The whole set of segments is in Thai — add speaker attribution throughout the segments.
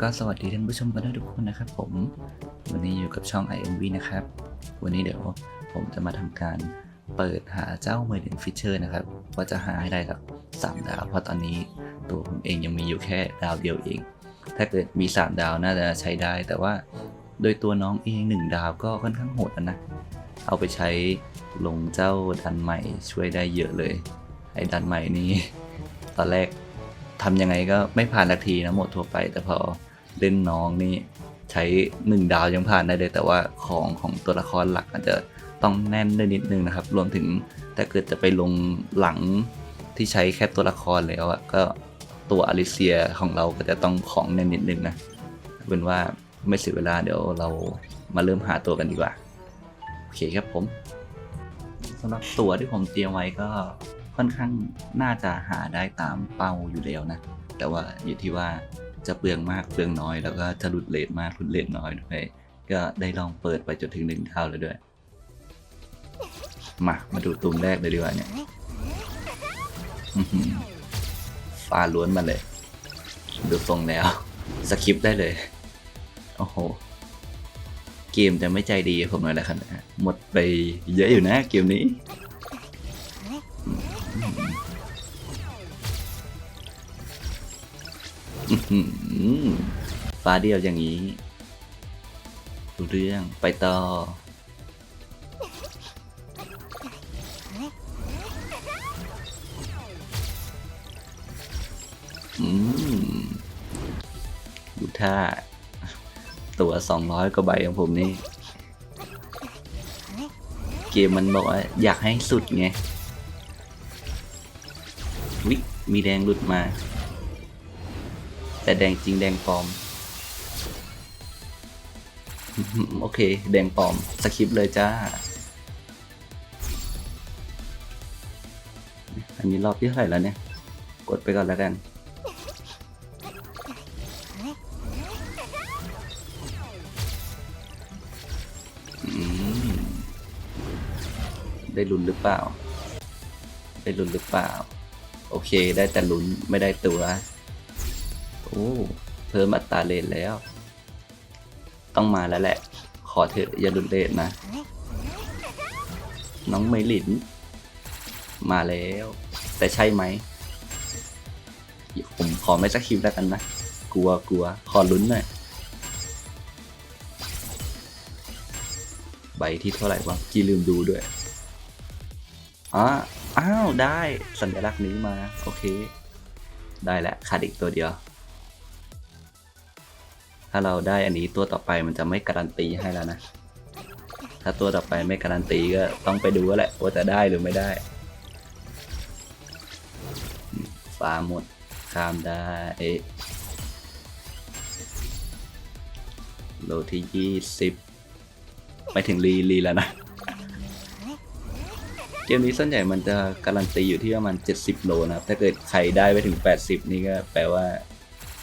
Speaker 1: ก็สวัสดีท่านผู้ชมกันด้วยทุกคนนะครับผม วันนี้อยู่กับช่อง IMV นะครับ วันนี้เดี๋ยวผมจะมาทำการเปิดหาเจ้าเมอร์เดนฟิชเชอร์นะครับว่าจะหาให้ได้สักสามดาว เพราะตอนนี้ตัวผมเองยังมีอยู่แค่ดาวเดียวเอง ถ้าเกิดมี 3 ดาวน่าจะใช้ได้ แต่ว่าโดยตัวน้องเอง 1 ดาวก็ค่อนข้างโหดนะ เอาไปใช้ลงเจ้าดันใหม่ช่วยได้เยอะเลย ไอ้ดันใหม่นี้ตอนแรก ทำยังไงก็ไม่ผ่านสักทีนะหมดทั่วไป แต่พอเล่นน้องนี่ใช้หนึ่งดาวยังผ่านได้เลย แต่ว่าของของตัวละครหลักอาจจะต้องแน่นได้นิดนึงนะครับ รวมถึงถ้าเกิดจะไปลงหลังที่ใช้แค่ตัวละครแล้วอะก็ตัวอลิเซียของเราก็จะต้องของแน่นนิดนึงนะเป็นว่าไม่เสียเวลาเดี๋ยวเรามาเริ่มหาตัวกันดีกว่า โอเคครับผมสำหรับตัวที่ผมเตรียมไว้ก็ ค่อนข้างน่าจะหาได้ตามเป้าอยู่แล้วนะ แต่ว่าอยู่ที่ว่าจะเปลืองมากเปลืองน้อย แล้วก็จะหลุดเลทมากหลุดเลทน้อยด้วยก็ได้ลองเปิดไปจนถึงหนึ่งเท่าแล้วด้วย มามาดูตุ่มแรกเลยดีกว่าเนี่ยอื้อหือฟ้าล้วนมาเลย ดูทรงแล้วสคิปได้เลย โอ้โห เกมจะไม่ใจดีผมหน่อยแหล้วครับหมดไปเยอะอยู่นะเกมนี้ ฟ้าเดียวอย่างนี้ดูเรื่องไปต่อ อืม ดูท่า ตัว200กว่าใบของผมนี่ เกมมันบอกว่าอยากให้สุดไง วิมีแดงหลุดมา แต่แดงจริงแดงปลอม โอเค แดงปลอม สคริปเลยจ้า อันนี้รอบที่เท่าไหร่แล้วเนี่ย กดไปก่อนแล้วกัน ได้ลุ้นหรือเปล่า ได้ลุ้นหรือเปล่า โอเค ได้แต่ลุ้นไม่ได้ตัว อ้เพิ่มอัตราเลนแล้ว ต้องมาแล้วแหละ ขอเถอะอย่าลุ้นเลนนะ น้องไมลิน มาแล้ว แต่ใช่ไหม ผมขอไม่สักคลิปแล้วกันนะ กลัวกลัวขอลุ้นหน่อยใบที่เท่าไหร่วะกี่ลืมดูด้วยอ๋ออ้าว ได้สัญลักษณ์นี้มา โอเค ได้แหละขาดอีกตัวเดียว ถ้าเราได้อันนี้ตัวต่อไปมันจะไม่การันตีให้แล้วนะ ถ้าตัวต่อไปไม่การันตีก็ต้องไปดูแล้วแหละว่าจะได้หรือไม่ได้ฟ้าหมดข้ามได้โลที่ยี่สิบไม่ถึงรีรีแล้วนะเกมนี้ส่วนใหญ่มันจะการันตีอยู่ที่ประมาณ 70 โลนะครับ ถ้าเกิดใครได้ไปถึง 80 นี่ก็แปลว่า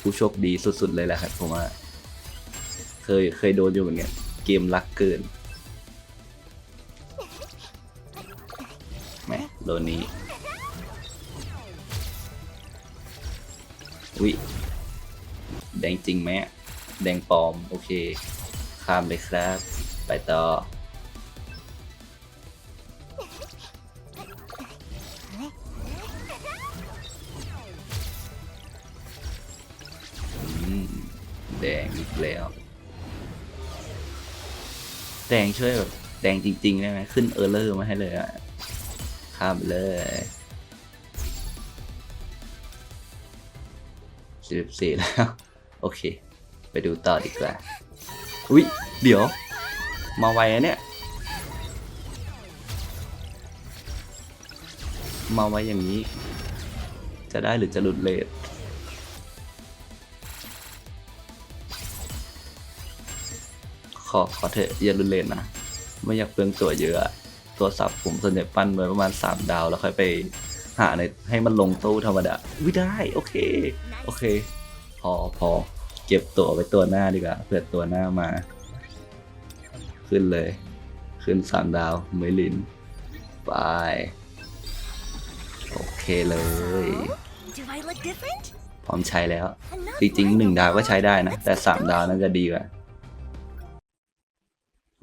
Speaker 1: ผู้โชคดีสุด ๆ เลยแหละครับผมว่า เคยเคยโดนอยู่เหมือนกันเกมลักเกินแหมโดนนี้วิแดงจริงไหมแดงปลอม โอเค ข้ามเลยครับ ไปต่อ แดงอีกแล้ว แดงช่วยแบบแดงจริงๆได้ไหมขึ้นเออร์เลอร์มาให้เลยอะข้ามเลยสิบสี่แล้ว โอเค ไปดูต่อดีกว่า อุ๊ย เดี๋ยว มาไวอะเนี่ย มาไวอย่างนี้ จะได้หรือจะหลุดเลท ขอขอเถอะอย่าหลุดเลทนะ ไม่อยากเปลืองตัวเยอะอะ ตัวสับผมส่วนใหญ่ปั้นไว้ประมาณ 3 ดาว แล้วค่อยไปหาในให้มันลงตู้ธรรมดาวิได้ โอเค โอเค พอพอเก็บตัวไว้ตัวหน้าดีกว่าเผื่อตัวหน้ามา ขึ้นเลย ขึ้นสามดาวเมลินไปโอเคเลย
Speaker 2: Do I look different?
Speaker 1: ร้อมใช้แล้วจริงๆหนึ่งดาวก็ใช้ได้นะ แต่สามดาวน่าจะดีกว่า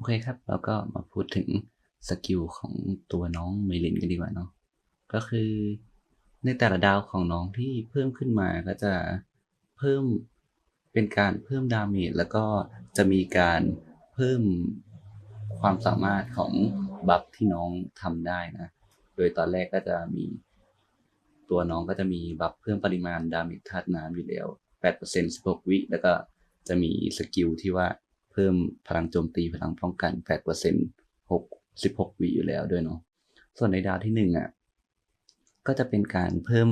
Speaker 1: โอเคครับแล้วก็มาพูดถึงสกิลของตัวน้องเมลินกันดีกว่าเนาะก็คือในแต่ละดาวของน้องที่เพิ่มขึ้นมาก็จะเพิ่มเป็นการเพิ่มดาเมจแล้วก็จะมีการเพิ่มความสามารถของบัฟที่น้องทำได้นะ โดยตอนแรกก็จะมีตัวน้องก็จะมีบัฟเพิ่มปริมาณดาเมจธาตุน้ำอยู่แล้ว8% 16 วิ แล้วก็จะมีสกิลที่ว่า พิ่มพลังโจมตีพลังป้องกัน8% 6 16วิอยู่แล้วด้วยเนาะส่วนในดาวที่หนึ่งอะก็จะเป็นการเพิ่ม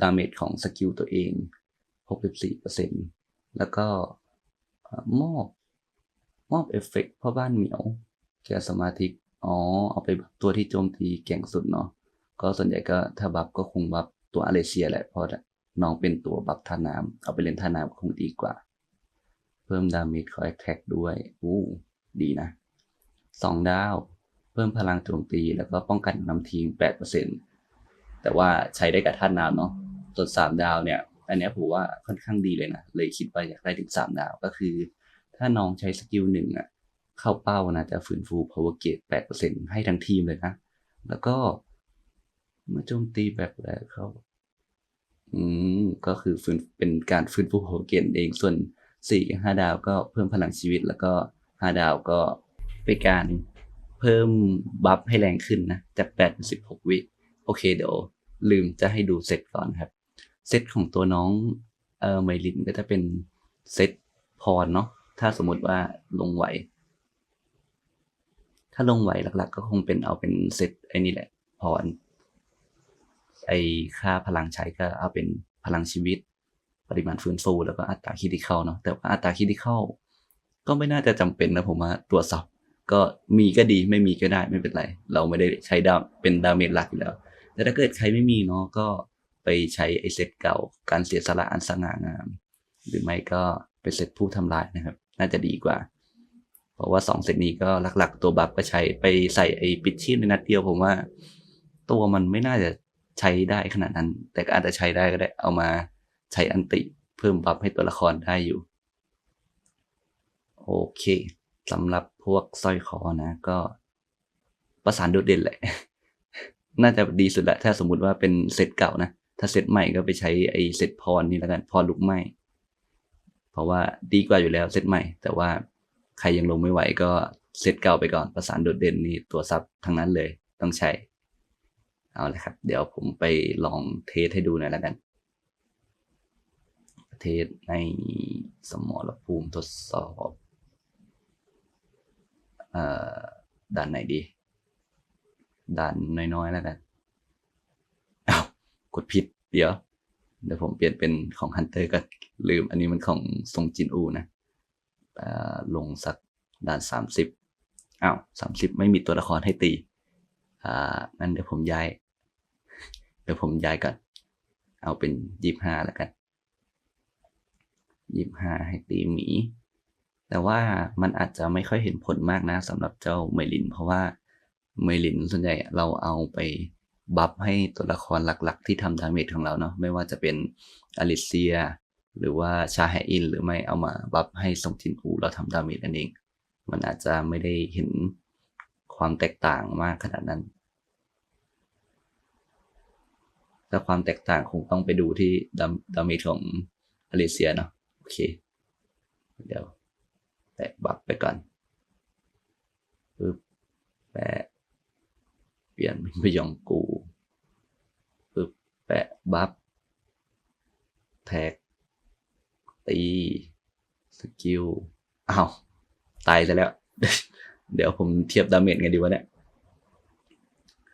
Speaker 1: ดาเมจของสกิลตัวเอง64%แล้วก็มอบมอบเอฟเฟกต์พ่อบ้านเหมียวแก่สมาธิอ๋อเอาไปตัวที่โจมตีเก่งสุดเนาะก็ส่วนใหญ่ก็ถ้าบัฟก็คงบัฟตัวอาเลเซียแหละเพราะน้องเป็นตัวบัฟท่าน้ำเอาไปเล่นท่าน้ำคงดีกว่า พิ่มดาเมจคอยแท็กด้วยอู้ดีนะสองดาว เพิ่มพลังโจมตีแล้วก็ป้องกันนำทีม 8%แต่ว่าใช้ได้กับท่าน้ำเนาะส่วนสามดาวเนี่ย อันนี้ผมว่าค่อนข้างดีเลยนะ เลยคิดว่าอยากได้ถึงสามดาวก็คือ ถ้าน้องใช้สกิลหนึ่งอะเข้าเป้านะ จะฟื้นฟู power gate 8%ให้ทั้งทีมเลยนะ แล้วก็เมื่อโจมตีแบบแรกเข้า อืม ก็คือฟื้นเป็นการฟื้นฟู power gate เองส่วน สี่กับห้าดาวก็เพิ่มพลังชีวิต แล้วก็ห้าดาวก็เป็นการเพิ่มบัฟให้แรงขึ้นนะ จาก8เป็น16วิโอเคเดี๋ยวลืมจะให้ดูเซตก่อนครับ เซตของตัวน้องเอ่อไมลินก็จะเป็นเซตพรเนาะถ้าสมมติว่าลงไหว ถ้าลงไหวหลัก ๆ ก็คงเป็นเอาเป็นเซตไอ้นี่แหละพรไอค่าพลังใช้ก็เอาเป็นพลังชีวิต ปริมาณฟื้นฟูแล้วก็อัตราคิดที่เข้าเนาะแต่ว่าอัตราคิดที่เข้าก็ไม่น่าจะจำเป็นนะผมว่าตรวจสอบก็มีก็ดีไม่มีก็ได้ไม่เป็นไร เราไม่ได้ใช้ดาวเป็นดาเมจหลักอยู่แล้ว แต่ถ้าเกิดใครไม่มีเนาะก็ไปใช้ไอเซตเก่า การเสียสละอันสง่างาม หรือไม่ก็ไปเซตผู้ทำลายนะครับ น่าจะดีกว่า เพราะว่าสองเซตนี้ก็หลักๆ ตัวบัฟก็ใช้ไปใส่ไอปิดชีพในนัดเดียวผมว่า ตัวมันไม่น่าจะใช้ได้ขนาดนั้น แต่ก็อาจจะใช้ได้ก็ได้เอามา ใช้อันติเพิ่มบัฟให้ตัวละครได้อยู่ โอเคสำหรับพวกสร้อยคอนะ ก็ประสานโดดเด่นแหละ น่าจะดีสุดแหละถ้าสมมุติว่าเป็นเซตเก่านะ ถ้าเซตใหม่ก็ไปใช้ไอเซตพรนี่แล้วกันพรลุกไหมเพราะว่าดีกว่าอยู่แล้วเซตใหม่ แต่ว่าใครยังลงไม่ไหวก็เซตเก่าไปก่อน ประสานโดดเด่นนี่ตัวซับทั้งนั้นเลยต้องใช้ เอาลยครับ เดี๋ยวผมไปลองเทสให้ดูหน่อยแล้วกัน เทสในสมรภูมิทดสอบอด่านไหนดี ด่านน้อยๆแล้วกันอ้าวกดผิด เดี๋ยว เดี๋ยวผมเปลี่ยนเป็นของฮันเตอร์ก็ลืม อันนี้มันของทรงจินอูนะอ่อลงสักด่านสามสิบอ้าวสามสิบไม่มีตัวละครให้ตี อ่างั้นเดี๋ยวผมย้าย เดี๋ยวผมย้ายก่อน เอาเป็นยี่ห้าแล้วกัน ยี่ห้าให้ตีหมี แต่ว่ามันอาจจะไม่ค่อยเห็นผลมากนะสำหรับเจ้าเมลิน เพราะว่าเมลินส่วนใหญ่เราเอาไปบัฟให้ตัวละครหลักๆ ที่ทำดาเมจของเราเนาะไม่ว่าจะเป็นอลิเซีย หรือว่าชาแฮอิน หรือไม่เอามาบัฟให้ทรงจินอูเราทำดาเมจนั่นเอง มันอาจจะไม่ได้เห็นความแตกต่างมากขนาดนั้น แต่ความแตกต่างคงต้องไปดูที่ดาดาเมจของอเลเซียเนาะ โอเค เดี๋ยวแปะบัฟไปก่อนปึ๊บแปะเปลี่ยนเป็นพยองกูปึ๊บแปะบัฟแท็ก ตี สกิลอ้าวตายซะแล้ว เดี๋ยวผมเทียบดาเมจไงดีวะเนี่ย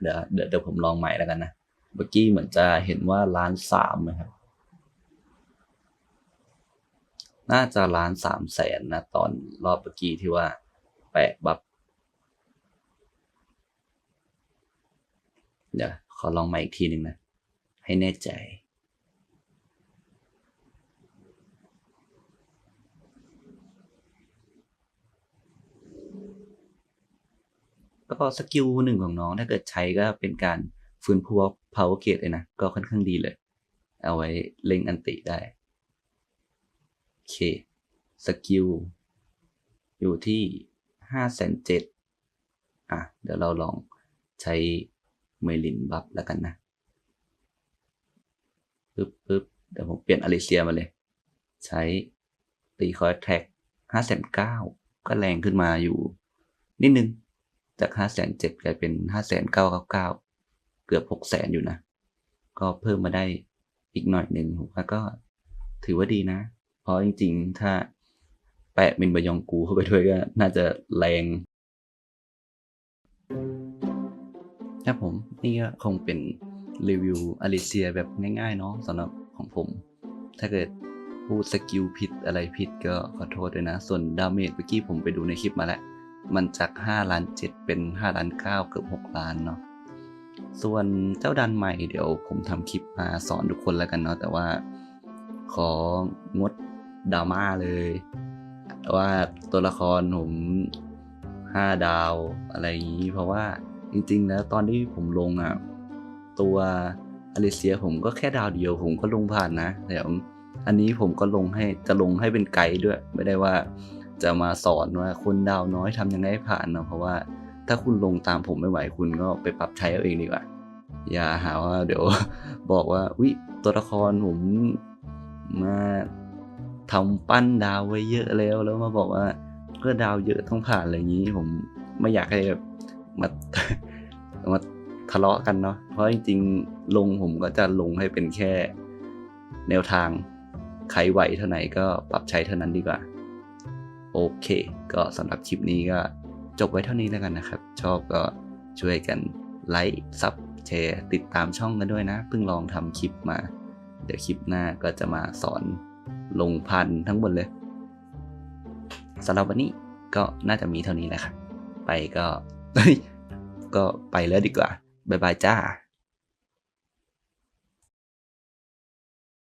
Speaker 1: เดี๋ยวเดี๋ยวผมลองใหม่แล้วกันนะ เมื่อกี้เหมือนจะเห็นว่าล้านสามนะครับ น่าจะล้านสามแสนนะ ตอนรอบเมื่อกี้ที่ว่าแปะบัฟเดี๋ยวขอลองใหม่อีกทีหนึ่งนะ ให้แน่ใจ ก็สกิลหนึ่งของน้องถ้าเกิดใช้ก็เป็นการฟื้นฟู power gate เลยนะ ก็ค่อนข้างดีเลย เอาไว้เล็งอันติได้ สกิลอยู่ที่ห้าแสนเจ็ดอะ เดี๋ยวเราลองใช้เมลินบัฟแล้วกันนะปึ๊บปึ๊บเดี๋ยวผมเปลี่ยนอลิเซียมาเลย ใช้ตีคอยแท็กห้าแสนเก้าก็แรงขึ้นมาอยู่นิดนึง จากห้าแสนเจ็ดกลายเป็นห้าแสนเก้าเก้าเก้าเกือบหกแสนอยู่นะ ก็เพิ่มมาได้อีกหน่อยหนึ่งผมว่าก็ถือว่าดีนะ ราะจริง ๆ ถ้าแปะมินบยองกูเข้าไปด้วยก็น่าจะแรงครับผมนี่ก็คงเป็นรีวิวอลิเซียแบบง่ายๆเนาะสำหรับของผม ถ้าเกิดพูดสกิลผิดอะไรผิดก็ขอโทษด้วยนะ ส่วนดาเมจเมื่อกี้ผมไปดูในคลิปมาแล้ว มันจาก 5 ล้าน 7 เป็น 5 ล้าน 9 เกือบ 6 ล้านเนาะส่วนเจ้าดันใหม่เดี๋ยวผมทำคลิปมาสอนทุกคนแล้วกันเนาะแต่ว่าของด ดราม่าเลยว่าตัวละครผม5ดาวอะไรอย่างนี้ เพราะว่าจริง ๆ แล้วตอนที่ผมลงอะตัวอลิเซียผมก็แค่ดาวเดียว ผมก็ลงผ่านนะเดี๋ยวอันนี้ผมก็ลงให้จะลงให้เป็นไกด์ด้วย ไม่ได้ว่าจะมาสอนว่าคนดาวน้อยทำยังไงให้ผ่านเนาะเพราะว่าถ้าคุณลงตามผมไม่ไหวคุณก็ไปปรับใช้เอาเองดีกว่า อย่าหาว่าเดี๋ยวบอกว่าวิตัวละครผมมา ทำปั้นดาวไว้เยอะแล้ว แล้วมาบอกว่าก็ดาวเยอะต้องผ่านอะไรอย่างนี้ ผมไม่อยากให้แบบมามาทะเลาะกันเนาะเพราะจริงๆลงผมก็จะลงให้เป็นแค่แนวทางใครไหวเท่าไหร่ก็ปรับใช้เท่านั้นดีกว่า โอเค ก็สำหรับคลิปนี้ก็จบไว้เท่านี้แล้วกันนะครับ ชอบก็ช่วยกันไลค์ซับแชร์ติดตามช่องกันด้วยนะ เพิ่งลองทำคลิปมา เดี๋ยวคลิปหน้าก็จะมาสอน ลงพันทั้งหมดเลยสำหรับวันนี้ก็น่าจะมีเท่านี้แหละครับไปก็เฮ้ยก็ไปแล้วดีกว่า บ๊ายบายจ้า